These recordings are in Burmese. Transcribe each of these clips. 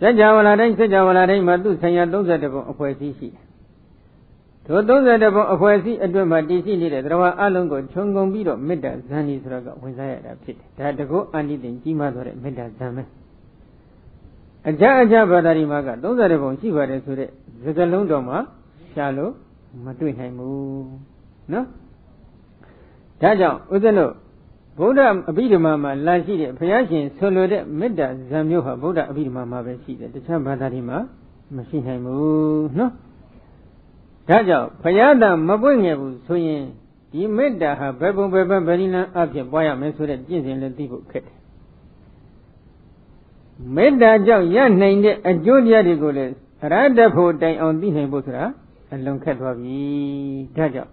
စัจ java လာတိုင်းစัจ java လာတိုင်းမှာသူဆိုင်ရာ32ပုံအဖွဲ့အစည်းရှိတယ်ထို32ပုံအဖွဲ့အစည်းအတွက်မှာတည်ရှိနေတဲ့တရားအလုံးကိုခြုံငုံပြီးတော့မေတ္တာဇန်ကြီးဆိုတာကဝင်စားရတာဖြစ်တယ်ဒါတကုအန္တိတင်ကြီးမားသွားတဲ့မေတ္တာဇန်ပဲအကြအကြဘာသာဒီမှာက32ပုံရှိပါတယ်ဆိုတဲ့စကလုံးတော်မှာရှာလို့မတွေ့နိုင်ဘူးနော်ဒါကြောင့်ဥစ္စလို့ ဗုဒ္ဓအဘိဓမ္မာမှာလာရှိတဲ့ဘုရားရှင်ဆွလိုတဲ့မေတ္တာဇံမျိုးဟာဗုဒ္ဓအဘိဓမ္မာမှာပဲရှိတယ်တခြားဘာသာတွေမှာမရှိနိုင်ဘူးနော်ဒါကြောင့်ဘုရားတန်မပွင့်ငယ်ဘူးဆိုရင်ဒီမေတ္တာဟာဘယ်ပုံဘယ်ပန်းဗရိလန်းအဖြစ်ပွားရမယ်ဆိုတဲ့ကျင့်စဉ်လည်းသိဖို့ခက်တယ်မေတ္တာကြောင့်ရနိုင်တဲ့အကျိုးတရားတွေကိုလည်းအရဟတဖို့တိုင်အောင်သိနိုင်ဖို့ဆိုတာအလွန်ခက်သွားပြီဒါကြောင့်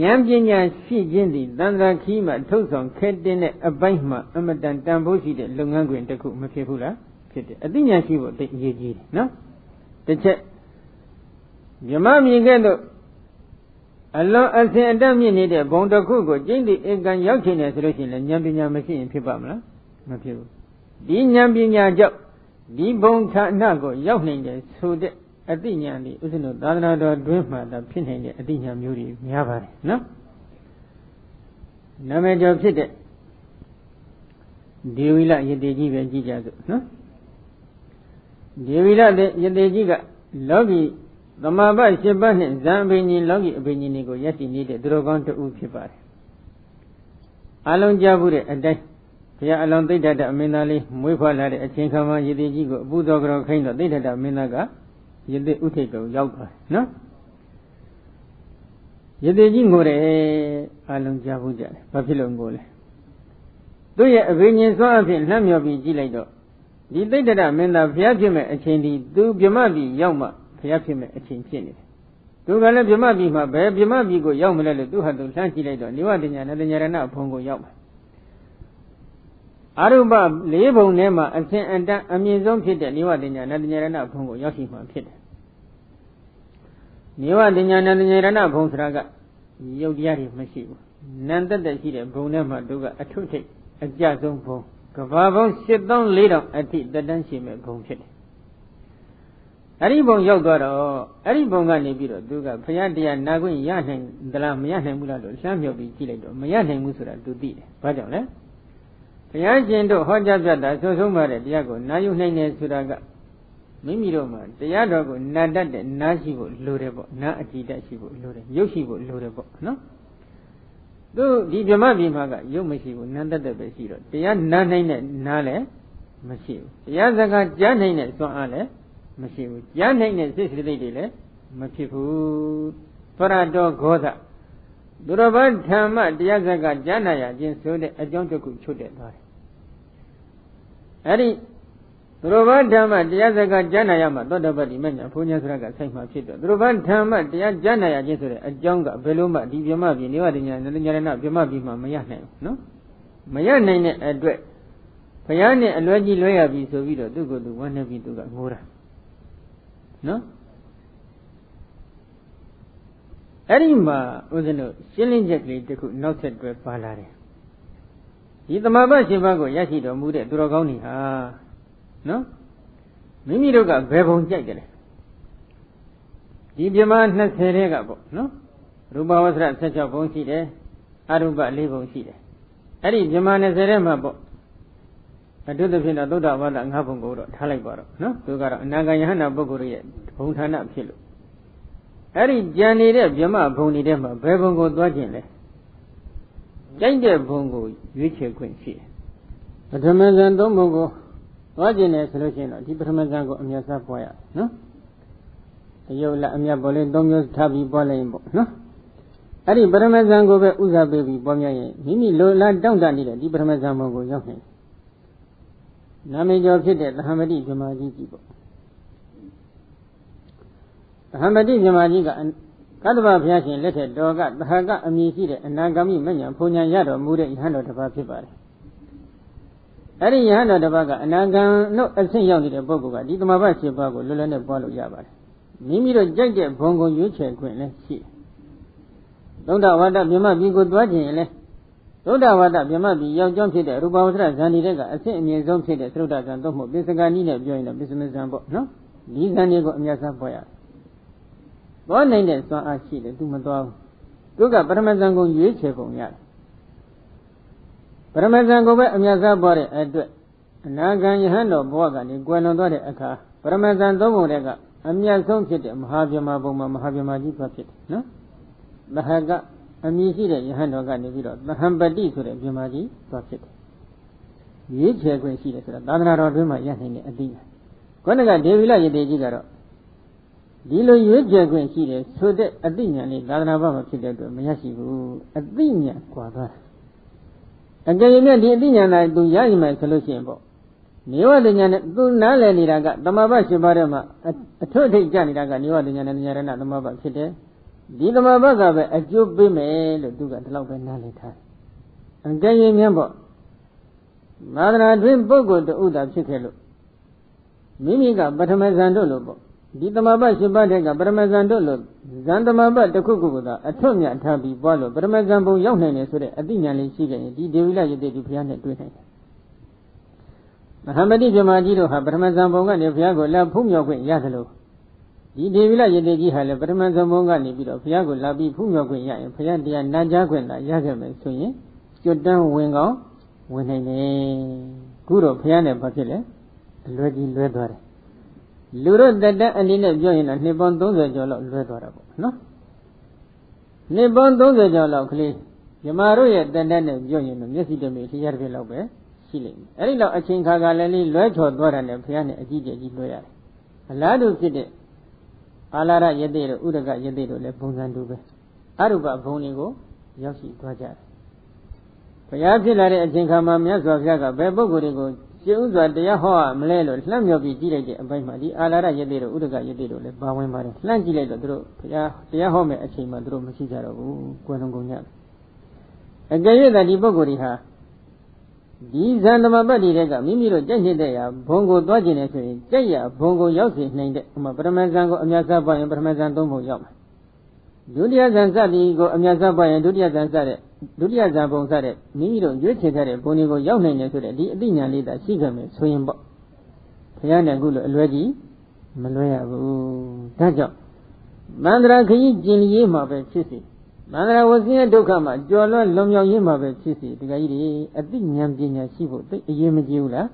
ဉာဏ်ပညာရှိခြင်းသည်တန်ត្រာခီးမှာထုတ်ဆောင်ခဲတင်တဲ့အပိုင်းမှာအမတန်တန်ဖိုးရှိတဲ့လုပ်ငန်းခွင်တစ်ခုမဖြစ်ဘူးလားဖြစ်တယ်အသိဉာဏ်ရှိဖို့သိအရေးကြီးတယ်နော်တစ်ချက်မြမမြင်ခဲ့တော့အလွန်အစင်အတက်မြင့်နေတဲ့ဘုံတစ်ခုကိုကျင့်တည်ဧကံရောက်ချင်တယ်ဆိုလို့ရှိရင်လည်းဉာဏ်ပညာမရှိရင်ဖြစ်ပါမလားမဖြစ်ဘူးဒီဉာဏ်ပညာကြောင့်ဒီဘုံဌာနကိုရောက်နိုင်တယ်ဆိုတဲ့ အတိညာဏ်ဒီဥစ္စနသာသနာတော်တွင်းမှာသာဖြစ်နိုင်တဲ့အတိညာမျိုးတွေများပါတယ်နော်နာမည်ကျော်ဖြစ်တဲ့ဒေဝီလယတိကြီးပဲကြည့်ကြစို့နော်ဒေဝီလယတိကြီးကလောကီသမာဘ၈ပါးနဲ့ဇံအဘိညာဉ်လောကီအဘိညာဉ်တွေကိုရရှိနေတဲ့သူတော်ကောင်းတဦးဖြစ်ပါတယ်အလုံးကြဘူးတဲ့အတိုင်းဘုရားအလောင်းသိတ္တတအမင်းသားလေးမွေးဖွားလာတဲ့အချိန်ခါမှာယတိကြီးကိုအပူတော်ကြောခိုင်းတော့သိတ္တတအမင်းသားက ယသိဥထိတ်ကိုရောက်သွားတယ်နော်ယသိကြီးငိုတယ်အလုံးကြားဘူးကြတယ်ဘာဖြစ်လို့ငိုလဲသူ့ရဲ့အဘိညာဉ်စွမ်းအဖြစ်လှမ်းမြော်ပြီးကြည့်လိုက်တော့ဒီသိတ္တရမင်းသားဘုရားဖြစ်မဲ့အချိန်ဒီသူဗြမပြည်ရောက်မှဘုရားဖြစ်မဲ့အချိန်ဖြစ်နေတယ်သူကလည်းဗြမပြည်မှာဘယ်ဗြမပြည်ကိုရောက်မလဲလို့သူဟာသူလှမ်းကြည့်လိုက်တော့နိဝတညာနတညာရဏဘုံကိုရောက်မှာ အရုပလေးဘုံထဲမှာအစဉ်အတန်းအမြင့်ဆုံးဖြစ်တဲ့နိဝတညာနတညာရဏဘုံကိုရောက်ရှိမှဖြစ်တယ်နိဝတညာနတညာရဏဘုံဆိုတာကရုပ်တရားတွေမရှိဘူးနံတက်တက်ရှိတဲ့ဘုံထဲမှာတို့ကအထုထိတ်အကြဆုံးဘုံကဘာဘုံ7400အထိတက်တန်းရှိမဲ့ဘုံဖြစ်တယ်အဲ့ဒီဘုံရောက်သွားတော့အဲ့ဒီဘုံကနေပြီးတော့သူကဘုရားတရားနာခွင့်ရနိုင်သလားမရနိုင်ဘူးလားလို့လှမ်းမြောက်ပြီးကြည့်လိုက်တော့မရနိုင်ဘူးဆိုတာသူသိတယ်ဘာကြောင့်လဲ ဘုရားရှင်တို့ဟောကြားပြတာဆိုဆုံးပါတဲ့တရားကိုနာယူနိုင်တယ်ဆိုတာကမိမိတို့မှာတရားတော်ကိုနာတတ်တဲ့နားရှိဖို့လိုတယ်ပေါ့နားအကြည်တတ်ရှိဖို့လိုတယ်ရုပ်ရှိဖို့လိုတယ်ပေါ့နော်သူဒီဗြဟ္မပြည်မှာကရုပ်မရှိဘူးနာတတ်တဲ့ပဲရှိတော့တရားနားနိုင်တဲ့နားလည်းမရှိဘူးတရားစကားကြားနိုင်တဲ့စွမ်းအားလည်းမရှိဘူးကြားနိုင်တဲ့စိတ်စိတ်တွေလည်းမဖြစ်ဘူးပရတောဂောသ သူတော်ဘာဓမ္မတရားစကားကြားနာရခြင်းဆိုတဲ့အကြောင်းတစ်ခုချုပ်တဲ့သွားတယ်အဲ့ဒီသူတော်ဘာဓမ္မတရားစကားကြားနာရမှာသောတပတ္တိမညာဘုန်းကြီးဆိုတာကဆိုင်မှာဖြစ်တော့သူတော်ဘာဓမ္မတရားကြားနာရခြင်းဆိုတဲ့အကြောင်းကဘယ်လိုမှဒီပြမပြည်နေဝတညာနတညာရဏပြမပြည်မှာမရနိုင်ဘူးနော်မရနိုင်တဲ့အတွက်ဘုရားနဲ့အလွဲကြီးလွဲရပြီဆိုပြီးတော့သူ့ကိုယ်သူဝမ်းနေပြီးသူကငိုတာနော် အဲ့ဒီမှာဦးဇင်းတို့ရှင်းလင်းချက်ကလေးတစ်ခုနောက်ဆက်တွဲပါလာတယ်ဒီတမဘရှင်ဘကိုရရှိတော်မူတဲ့သူတော်ကောင်းတွေဟာနော်မိမိတို့ကဘယ်ဘုံကြိုက်တယ်လဲဒီပြမ20တဲကပေါ့နော်ရူပဝဆရ16ဘုံရှိတယ်အရူပ4ဘုံရှိတယ်အဲ့ဒီပြမ20တဲမှာပေါ့အတုသဖြင့်တော့သုဒ္ဓဝါဒ၅ဘုံကိုတော့ထားလိုက်ပါတော့နော်သူကတော့အနာဂံယဟနာပုဂ္ဂိုလ်ရဲ့ဘုံဌာနဖြစ်လို့ အဲ့ဒီကြံနေတဲ့ဗြဟ္မဘုံတွေထဲမှာဘယ်ဘုံကိုသွားခြင်းလဲကြိုက်တဲ့ဘုံကိုရွေးချယ်ခွင့်ရှိတယ်ပထမဇန်သုံးဘုံကိုသွားခြင်းတယ်ဆိုလို့ရှိရင်တော့ဒီပထမဇန်ကိုအမြတ်စားပွားရနော်တရုပ်လက်အမြတ်ပေါ်လေးသုံးမျိုးထားပြီးပွားလိုက်ရင်ပေါ့နော်အဲ့ဒီပထမဇန်ကိုပဲဥစားပေးပြီးပွားများရင်မိမိလိုလားတောင့်တနေတဲ့ဒီပထမဇန်ဘုံကိုရောက်နေနာမည်ကျော်ဖြစ်တဲ့သဟမတိဗြဟ္မာကြီးကြီးပေါ့ သဟမတိဗြဟ္မာကြီးကကတ္တဗဘုရားရှင်လက်ထက်တော်ကသဟကအမည်ရှိတဲ့အနာဂမိမညာဘုံညာရတော်မူတဲ့ယဟန်တော်တစ်ပါးဖြစ်ပါတယ်အဲ့ဒီယဟန်တော်တစ်ပါးကအနာဂံတို့အဆင့်ရောက်နေတဲ့ပုဂ္ဂိုလ်ကဒီသမဘာ၈ပါးကိုလွယ်လွယ်နဲ့ပွားလို့ရပါတယ်မိမိတို့ကြိုက်တဲ့ဘုံကိုရွေးချယ်ခွင့်လည်းရှိတယ်သုံးတော်ဝါဒမြမပြည်ကိုသွားခြင်းလည်းသုဒ္ဓဝါဒမြမပြီးယောက်ျောင်းဖြစ်တဲ့ရူပဝတ္တဇန်ဒီတက်ကအဆင့်အမြင့်ဆုံးဖြစ်တဲ့သုဒ္ဓဇန်သို့မဟုတ်ပစ္စကနီးနဲ့ပြောရင်တော့ပစ္စမဇန်ပေါ့နော်ဒီဇန်တွေကိုအများစားပေါ်ရတယ် သွားနိုင်တဲ့စွမ်းအားရှိတယ်သူမသွားဘူးသူကပရမဇန်ကိုရွေးချယ်ပုံရတယ်ပရမဇန်ကိုပဲအများစားပေါ်တဲ့အတွက်အနာဂံယဟန်တော်ဘဝကနေကွယ်လွန်သွားတဲ့အခါပရမဇန်သုံးပုံတွေကအမြတ်ဆုံးဖြစ်တဲ့မဟာဗျမဘုံမှာမဟာဗျမကြီးသွားဖြစ်တယ်နော်မဟာကအမည်ရှိတဲ့ယဟန်တော်ကနေပြီးတော့သဟံပတိဆိုတဲ့ဗျမကြီးသွားဖြစ်တယ်ရွေးချယ်ခွင့်ရှိတယ်ဆိုတာသာသနာတော်တွင်မှာရနိုင်တဲ့အသိဉာဏ်ခေါင်းကဒေဝီလယတေကြီးကတော့ ဒီလိုရွေးချယ်ခွင့်ရှိတယ်ဆိုတဲ့အသိဉာဏ်လေးသာသနာ့ဘမှာဖြစ်တဲ့အတွက်မရရှိဘူးအသိဉာဏ်ကွာသွားတယ်အကယ်၍ဒီအသိဉာဏ်သာသူရရင်မှဆိုလို့ရှိရင်ပေါ့နေဝတဉာဏ်နဲ့သူနားလည်နေတာကတမဘရှင်ပါတဲ့မှာအထွတ်ထိပ်ကြနေတာကနေဝတဉာဏ်နဲ့ဉာဏ်ရဏတမဘဖြစ်တယ်ဒီတမဘကပဲအကျိုးပေးမယ်လို့သူကဒီလောက်ပဲနားလည်ထားတယ်အကယ်၍မြတ်ပေါ့မာသနာတွင်ပုဂ္ဂိုလ်တဥတာဖြစ်ခဲ့လို့မိမိကပထမဇန်တို့လို့ပေါ့ ဒီတမဘရှင်ပါတဲ့ကပရမဇန်တို့လို့ဇန်တမဘတစ်ခုခုကသာအထွတ်မြတ်ထားပြီးပွားလို့ပရမဇန်ဘုံရောက်နိုင်တယ်ဆိုတဲ့အသိဉာဏ်လေးရှိခဲ့ရင်ဒီဒေဝိလယတိဒီဘုရားနဲ့တွေ့နိုင်တယ်မဟာမတိပြမကြီးတို့ဟာပရမဇန်ဘုံကနေဘုရားကိုလာဖုံးမြော်ခွင့်ရတယ်လို့ဒီဒေဝိလယတိကြီးဟာလည်းပရမဇန်ဘုံကနေပြီးတော့ဘုရားကိုလာပြီးဖုံးမြော်ခွင့်ရရင်ဘုရားတရားနာကြားခွင့်လာရခဲ့မယ်ဆိုရင်ကျွတ်တန်းဝင်ကောင်းဝင်နိုင်တယ်ခုတော့ဘုရားနဲ့ဘာဖြစ်လဲအလွယ်ကြီးလွဲသွားတယ် လူတို့တက်တက်အနေနဲ့ပြောရင်တော့နှစ်ပေါင်း30ကျော်လောက်လွဲသွားတာပေါ့နော်နှစ်ပေါင်း30ကျော်လောက်ကလေးမြမတို့ရဲ့တက်တက်နဲ့ပြောရင်တော့မျက်စိတမေလျှက်တစ်ပြက်လောက်ပဲရှိလိမ့်မယ်အဲ့ဒီလောက်အချိန်ခါကလည်းလေးလွဲချော်သွားတာနဲ့ဘုရားနဲ့အကြီးကျယ်ကြီးလွဲရတယ်အလားတူဖြစ်တဲ့အာလာရယတိတို့ဥဒကယတိတို့လည်းပုံစံတူပဲအရုပဘုံတွေကိုရောက်ရှိသွားကြတယ်ဘုရားဖြစ်လာတဲ့အချိန်ခါမှာမြတ်စွာဘုရားကဘယ်ပုဂ္ဂိုလ်တွေကို ရှင်းဥစွာတရားဟောရမလဲလို့လှမ်းမြော်ပြီးကြည့်လိုက်တဲ့အပိုင်းမှာဒီအာလာရယတိတို့ဥဒကယတိတို့လည်းပါဝင်ပါတယ်လှမ်းကြည့်လိုက်တော့သူတို့ဘုရားတရားဟောမယ့်အချိန်မှာသူတို့မရှိကြတော့ဘူးကွယ်လွန်ကုန်ကြတယ်အကယ်၍သာဒီပုဂ္ဂိုလ်တွေဟာဒီဇန်သမပတ်တွေတဲ့ကမိမိတို့ကြိုက်နေတဲ့ရာဘုံကိုသွားကျင်နေဆိုရင်ကြိုက်ရဘုံကိုရောက်စေနိုင်တဲ့ဥမာပရမဇန်ကိုအများစားပွားရင်ပရမဇန်သုံးပုံရောက်မှာဒုတိယဇန်စသည်ကိုအများစားပွားရင်ဒုတိယဇန်စတဲ့ ဒုတိယဇန်ပုံစတဲ့မိမိတို့ရွေးချယ်ထားတဲ့ဘုံတွေကိုရောက်နိုင်တယ်ဆိုတဲ့ဒီအသိဉာဏ်လေးသာရှိခဲ့မယ်ဆိုရင်ပေါ့ဘုရားနဲ့အခုလိုအလွဲကြီးမလွဲရဘူးဒါကြောင့်မန္တရာခရီးကျင်ရေးမှာပဲဖြစ်စီမန္တရာဝဆင်းရဲဒုက္ခမှာကြော်လွှတ်လွန်မြောက်ရေးမှာပဲဖြစ်စီဒီကကြီးတွေအသိဉာဏ်ပညာရှိဖို့သိအရေးမကြီးဘူးလား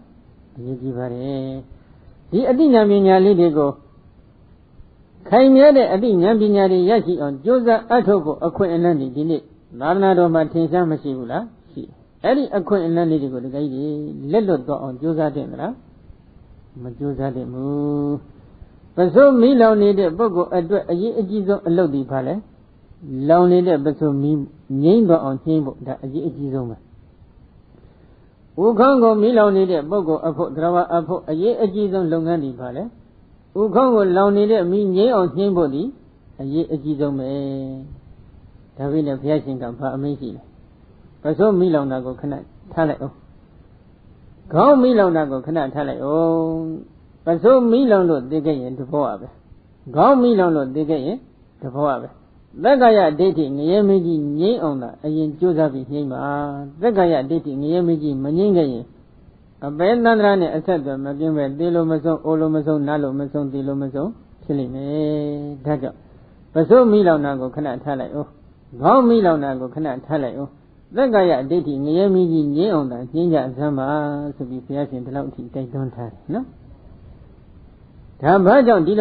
အရေးကြီးပါတယ်ဒီအသိဉာဏ်ပညာလေးတွေကိုခိုင်မြဲတဲ့အသိဉာဏ်ပညာတွေရရှိအောင်ကြိုးစားအထောက်ဖို့အခွင့်အလမ်းတွေဒီနေ့ သာသနာတော်မှာထင်ရှားမရှိဘူးလားရှိအဲ့ဒီအခွင့်အလမ်းလေးတွေကိုဒီကကြီးတွေလက်လွတ်တော့အောင်ကြိုးစားတဲ့မလားမကြိုးစားတဲ့မူပစိုးမီးလောင်နေတဲ့ပုဂ္ဂိုလ်အတွက်အရေးအကြီးဆုံးအလုပ်ဒီပါလဲလောင်နေတဲ့ပစိုးမီးငိမ့်တော့အောင်နှိမ့်ဖို့ဒါအရေးအကြီးဆုံးပဲဥခေါင်းကိုမီးလောင်နေတဲ့ပုဂ္ဂိုလ်အဖို့တရားအဖို့အရေးအကြီးဆုံးလုပ်ငန်းဒီပါလဲဥခေါင်းကိုလောင်နေတဲ့မီးငိမ့်အောင်နှိမ့်ဖို့ဒီအရေးအကြီးဆုံးပဲ ဒါပေမဲ့ဘုရားရှင်ကဘာအမိန့်ရှိလဲပစိုးမိလောင်တာကိုခဏထားလိုက်အောင်ခေါင်းမိလောင်တာကိုခဏထားလိုက်အောင်ပစိုးမိလောင်လို့သိခဲ့ရင်တဘောပါပဲခေါင်းမိလောင်လို့သိခဲ့ရင်တဘောပါပဲသက္ကယဒိဋ္ဌိငရဲမင်းကြီးငြိမ့်အောင်တာအရင်ကြိုးစားပြီးငြိမ့်ပါသက္ကယဒိဋ္ဌိငရဲမင်းကြီးမငြိမ့်ခဲ့ရင်အပေသန္တရာနဲ့အဆက်အသွယ်မပြင်းပဲသေလို့မဆုံးအိုလို့မဆုံးနားလို့မဆုံးသေလို့မဆုံးဖြစ်လိမ့်မယ်ဒါကြောင့်ပစိုးမိလောင်တာကိုခဏထားလိုက်အောင် ခေါင်းမိလောင်တာကိုခဏထားလိုက်အောင်သက္ကယအဋ္ဌိငရဲမိကြီးငင်းအောင်တာညင်းကြစမ်းပါဆိုပြီးဘုရားရှင်ဒီလောက်အထိတိုက်တွန်းထားတယ်နော်ဒါဘာကြောင့်ဒီ